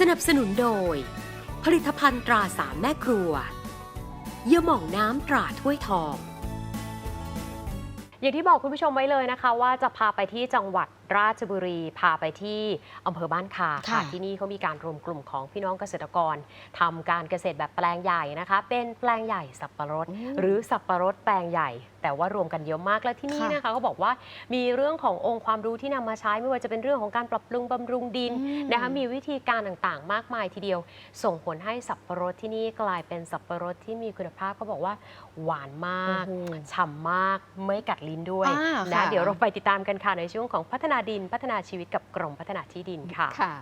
สนับสนุนโดย ผลิตภัณฑ์ตราสามแม่ครัว เยื่อหม่องน้ำตราถ้วยทอง อย่างที่บอกคุณผู้ชมไว้เลยนะคะ ว่าจะพาไปที่จังหวัด ราชบุรีพาไปที่อำเภอบ้านคาค่ะค่ะ ที่นี่เขามีการรวมกลุ่มของพี่น้องเกษตรกรทำการเกษตรแบบแปลงใหญ่นะคะ เป็นแปลงใหญ่สับปะรดอืมหรือสับปะรดแปลงใหญ่ แต่ว่ารวมกันเยอะมากและที่นี่ค่ะนะคะเขาบอกว่ามีเรื่องขององค์ความรู้ที่นำมาใช้ไม่ว่าจะเป็นเรื่องของการปรับปรุงบำรุงดินอืมนะคะมีวิธีการต่างๆ มากมายทีเดียว ส่งผลให้สับปะรดที่นี่กลายเป็นสับปะรดที่มีคุณภาพเขาบอกว่าหวานมากโอ้โหฉ่ำมากไม่กัดลิ้นด้วยอ่านะค่ะเดี๋ยวเราไปติดตามกันค่ะในช่วงของพัฒนาดินพัฒนาชีวิตกับกรมพัฒนาที่ดินค่ะ ค่ะ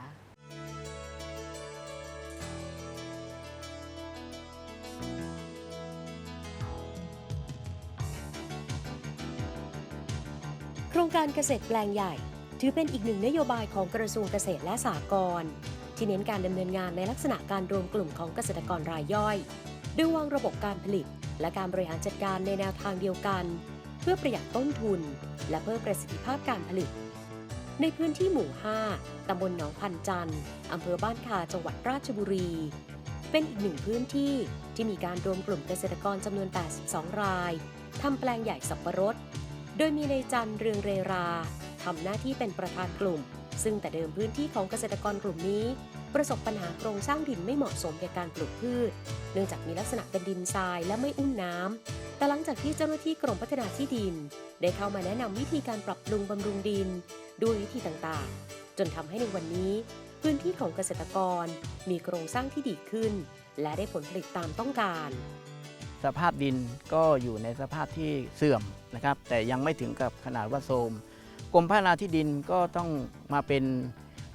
โครงการเกษตรแปลงใหญ่ ถือเป็นอีกหนึ่งนโยบายของกระทรวงเกษตรและสหกรณ์ที่เน้นการดำเนินงานในลักษณะการรวมกลุ่มของเกษตรกรรายย่อยโดยวางระบบการผลิต และการบริหารจัดการในแนวทางเดียวกัน เพื่อประหยัดต้นทุน และเพิ่มประสิทธิภาพการผลิต ในพื้นที่หมู่ 5 ตำบลหนองพันจันทร์อำเภอบ้านคาจังหวัดราชบุรี เป็นอีกหนึ่งพื้นที่ที่มีการรวมกลุ่มเกษตรกรจำนวน 82 ราย ทำแปลงใหญ่สับปะรด โดยมีนายจันทร์เรืองเรราทำหน้าที่เป็นประธานกลุ่ม ซึ่งแต่เดิมพื้นที่ของเกษตรกรกลุ่มนี้ ประสบปัญหาโครงสร้างดินไม่เหมาะสมแก่การปลูกพืช เนื่องจากมีลักษณะเป็นดินทรายและไม่อุ้มน้ำแต่หลังจากที่เจ้าหน้าที่กรมพัฒนาที่ดิน ได้เข้ามาแนะนำวิธีการปรับปรุงบำรุงดิน ด้วยวิธีต่างๆ จนทำให้ในวันนี้ พื้นที่ของเกษตรกรมีโครงสร้างที่ดีขึ้น และได้ผลผลิตตามต้องการ สภาพดินก็อยู่ในสภาพที่เสื่อมนะครับ แต่ยังไม่ถึงกับขนาดว่าโทรมกรมพัฒนาที่ดินก็ต้องมาเป็น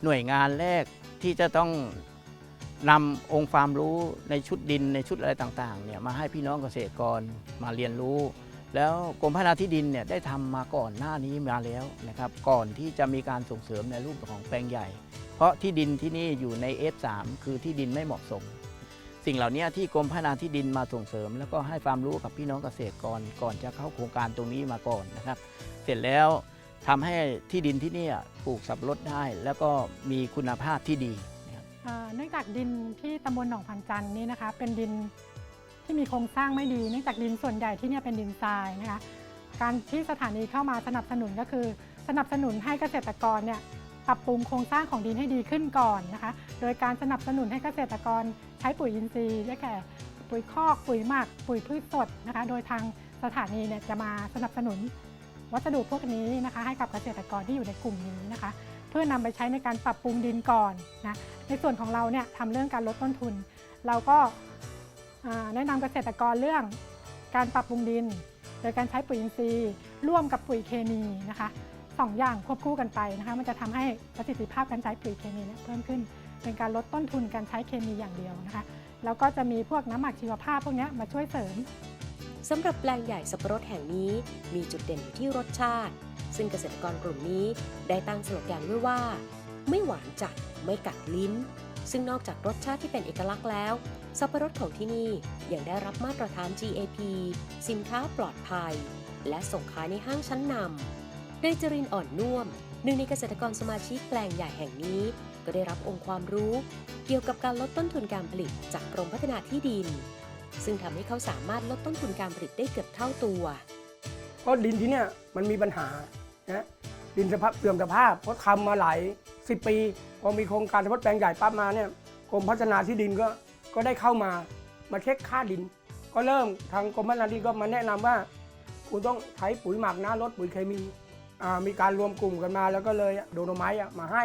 หน่วยงานแรกที่จะต้องนำองค์ความรู้ในชุดดินในชุดอะไรต่างๆเนี่ยมาให้พี่น้องเกษตรกรมาเรียนรู้ แล้วกรมพัฒนาที่ดินเนี่ยได้ทำมาก่อนหน้านี้มาแล้วนะครับก่อนที่จะมีการส่งเสริมในรูปของแปลงใหญ่ เพราะที่ดินที่นี่อยู่ใน F3 คือที่ดินไม่เหมาะสม สิ่งเหล่านี้ที่กรมพัฒนาที่ดินมาส่งเสริม แล้วก็ให้ความรู้กับพี่น้องเกษตรกรก่อนจะเข้าโครงการตรงนี้มาก่อนนะครับ เสร็จแล้วทำให้ที่ดินที่นี่ปลูกสับปะรดได้ แล้วก็มีคุณภาพที่ดีนะครับอ่าเนื่องจากดินที่ตำบลหนองพันจันนี่นะคะ เป็นดิน ที่มีโครงสร้างไม่ดีเนื่องจากดินส่วนใหญ่ที่เนี่ยเป็นดินทรายนะคะการที่สถานีเข้ามาสนับสนุนก็คือ สนับสนุนให้เกษตรกรเนี่ยปรับปรุงโครงสร้างของดินให้ดีขึ้นก่อนนะคะ โดยการสนับสนุนให้เกษตรกรใช้ปุ๋ยอินทรีย์ได้แก่ปุ๋ยคอก ปุ๋ยหมัก ปุ๋ยพืชสดนะคะ โดยทางสถานีเนี่ยจะมาสนับสนุนวัสดุพวกนี้นะคะ ให้กับเกษตรกรที่อยู่ในกลุ่มนี้นะคะ เพื่อนำไปใช้ในการปรับปรุงดินก่อนนะ ในส่วนของเราเนี่ยทำเรื่องการลดต้นทุน เราก็ แนะนำเกษตรกรเรื่องการปรับปรุงดิน โดยการใช้ปุ๋ยอินทรีย์ ร่วมกับปุ๋ยเคมีนะคะสองอย่างควบคู่กันไปนะคะมันจะทำให้ประสิทธิภาพการใช้ปุ๋ยเคมีเนี่ยเพิ่มขึ้น เป็นการลดต้นทุนการใช้เคมีอย่างเดียวนะคะแล้วก็จะมีพวกน้ำหมักชีวภาพพวกนี้มาช่วยเสริมสำหรับแปลงใหญ่สับปะรดแห่งนี้ มีจุดเด่นอยู่ที่รสชาติ ซึ่งเกษตรกรกลุ่มนี้ได้ตั้งสโลแกนไว้ว่า ไม่หวานจัดไม่กัดลิ้น ซึ่งนอกจากรสชาติที่เป็นเอกลักษณ์แล้ว สับปะรดของที่นี่ยังได้รับมาตรฐาน GAP สินค้าปลอดภัย และส่งขายในห้างชั้นนำนายจรินอ่อนนุ่มหนึ่งในเกษตรกรสมาชิกแปลงใหญ่แห่งนี้ ก็ได้รับองค์ความรู้ เกี่ยวกับการลดต้นทุนการผลิตจากกรมพัฒนาที่ดิน ซึ่งทำให้เขาสามารถลดต้นทุนการผลิตได้เกือบเท่าตัวเพราะดินที่เนี่ยมันมีปัญหานะดินสภาพเสื่อมสภาพเพราะทำมาหลายสิบปี พอมีโครงการเฉพาะแปลงใหญ่ปั๊บมาเนี่ยกรมพัฒนาที่ดินก็ ก็ได้เข้ามามาเช็คค่าดิน ก็เริ่มทางกรมพัฒนาที่ดินก็มาแนะนำว่า คุณต้องใช้ปุ๋ยหมักนะลดปุ๋ยเคมีมีการรวมกลุ่มกันมา แล้วก็เลยโดนไม้อะมาให้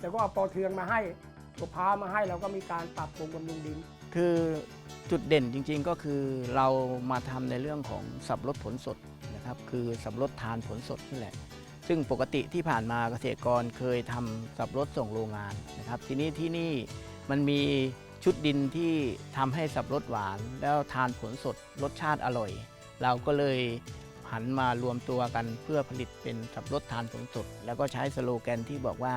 แล้วก็เอาปอเทืองมาให้ตัวพามาให้แล้วก็มีการปรับปรุงบำรุงดิน คือจุดเด่นจริงๆก็คือเรามาทำในเรื่องของสับปะรดผลสดนะครับ คือสับปะรดทานผลสดนี่แหละ ซึ่งปกติที่ผ่านมาเกษตรกรเคยทำสับปะรดส่งโรงงานนะครับ ทีนี้ที่นี่มันมี ชุดดินที่ทำให้สับรดหวาน แล้วทานผลสดรสชาติอร่อย เราก็เลยหันมารวมตัวกันเพื่อผลิตเป็นสับรดทานผลสด แล้วก็ใช้สโลแกนที่บอกว่า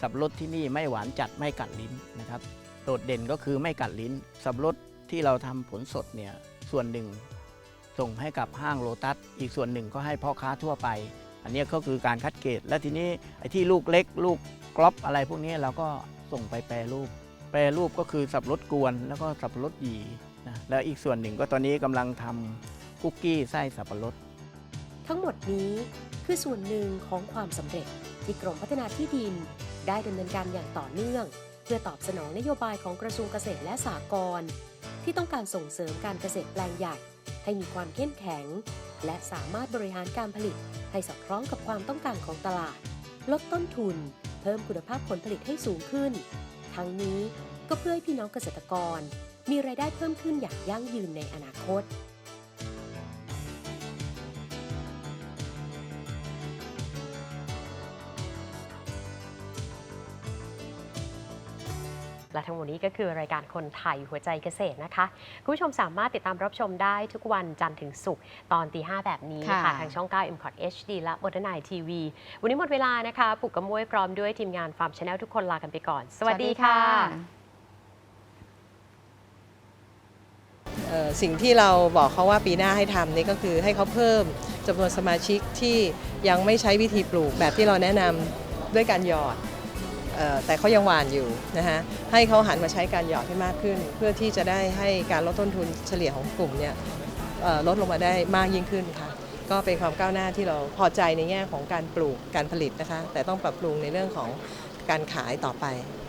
สับรดที่นี่ไม่หวานจัดไม่กัดลิ้นนะครับโดดเด่นก็คือไม่กัดลิ้น สับรดที่เราทำผลสดเนี่ยส่วนหนึ่ง ส่งให้กับห้างโลตัส อีกส่วนหนึ่งก็ให้พ่อค้าทั่วไป อันนี้ก็คือการคัดเกรดและทีนี้ไอ้ที่ลูกเล็ก ลูกกรอบอะไรพวกนี้เราก็ส่งไปแปรรูป แปรรูปก็คือสับปะรดกวนแล้วก็สับปะรดหยีนะแล้วอีกส่วนหนึ่งก็ตอนนี้กำลังทำคุกกี้ไส้สับปะรด ทั้งหมดนี้คือส่วนหนึ่งของความสำเร็จที่กรมพัฒนาที่ดิน ได้ดำเนินการอย่างต่อเนื่อง เพื่อตอบสนองนโยบายของกระทรวงเกษตรและสหกรณ์ที่ต้องการส่งเสริมการเกษตรแปลงใหญ่ ให้มีความเข้มแข็ง และสามารถบริหารการผลิต ให้สอดคล้องกับความต้องการของตลาด ลดต้นทุน เพิ่มคุณภาพผลผลิตให้สูงขึ้น ทั้งนี้ก็เพื่อให้พี่น้องเกษตรกร มีรายได้เพิ่มขึ้นอย่างยั่งยืนในอนาคต และทั้งหมดนี้ก็คือรายการคนไทยหัวใจเกษตรนะคะ คุณผู้ชมสามารถติดตามรับชมได้ทุกวันจันทร์ถึงศุกร์ตอนตีห้าแบบนี้ค่ะ ค่ะ ทางช่อง 9 m c o t HD และบนไนทีวีวันนี้หมดเวลานะคะปุกกระมวยพร้อมด้วยทีมงานฟาร์มชาแนลทุกคนลากันไปก่อน สวัสดีค่ะ เอ่อสิ่งที่เราบอกเขาว่าปีหน้าให้ทำนี่ก็คือให้เขาเพิ่มจำนวนสมาชิกที่ยังไม่ใช้วิธีปลูกแบบที่เราแนะนำด้วยการหยอดเอ่อ แต่เขายังหวานอยู่นะฮะให้เขาหันมาใช้การหยอดให้มากขึ้น เพื่อที่จะได้ให้การลดต้นทุนเฉลี่ยของกลุ่มเนี่ยลดลงมาได้มากยิ่งขึ้นค่ะ ก็เป็นความก้าวหน้าที่เราพอใจในแง่ของการปลูกการผลิตนะคะ แต่ต้องปรับปรุงในเรื่องของการขายต่อไป